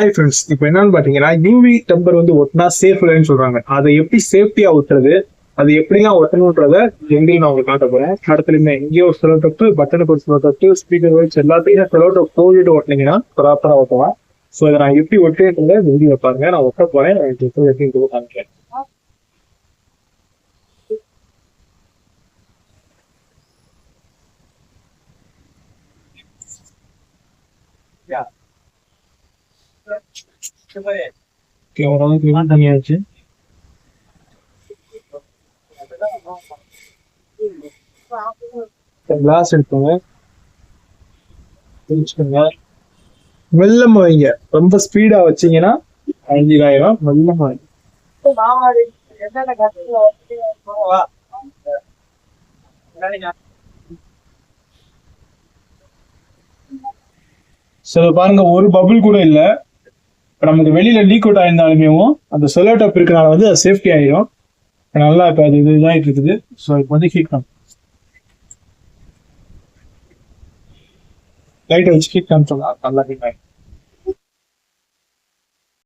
Hi friends இப்போ என்னன்னு பார்த்தீங்கன்னா யூவி டெம்பர் வந்து ஒட்டினா சேஃப் இல்லைன்னு சொல்றாங்க. அதை எப்படி சேஃப்டியா ஒட்டுறது? அது எப்படிலாம் ஒட்டணுன்றத எங்கேயும் நான் உங்களுக்கு காட்ட போறேன். இடத்துலயுமே எங்கேயோ ஒரு செலவு டப்பு பட்டனுக்கு ஒரு செலவு டப்பு ஸ்பீக்கர் வச்சு எல்லாத்தையும் செலவு டப் போயிட்டு ஓட்டினீங்கன்னா ப்ராப்பரா ஓட்டுவேன் ஸோ இதை நான் எப்படி ஒட்டுறதுல வீடியோ பாருங்க. நான் ஒட்ட போறேன். நான் எப்படி எப்படி காமிக்கிறேன். ஓகே ஓரளவுக்கு எல்லாம் தனியாச்சு கிளாஸ் எடுத்துங்க பிரிச்சுக்கோங்க மெல்லமா வைங்க ரொம்ப ஸ்பீடா வச்சீங்கன்னா அஞ்சாயிரம் மெல்லமா வைங்க சரி பாருங்க ஒரு பபுள் கூட இல்ல. இப்போ நமக்கு வெளியில லீக் அவுட் ஆயிருந்தாலுமே அந்த செலோ டப் இருக்கனால வந்து அது சேஃப்டி ஆயிடும் நல்லா இப்போ அது இது இதாயிட்டு இருக்குது. ஸோ இப்போ வந்து ஹீட் பண்ண லைட்டை வச்சு ஹீட் காமிச்சோம்னா நல்லா ஹீட் ஆயிடும்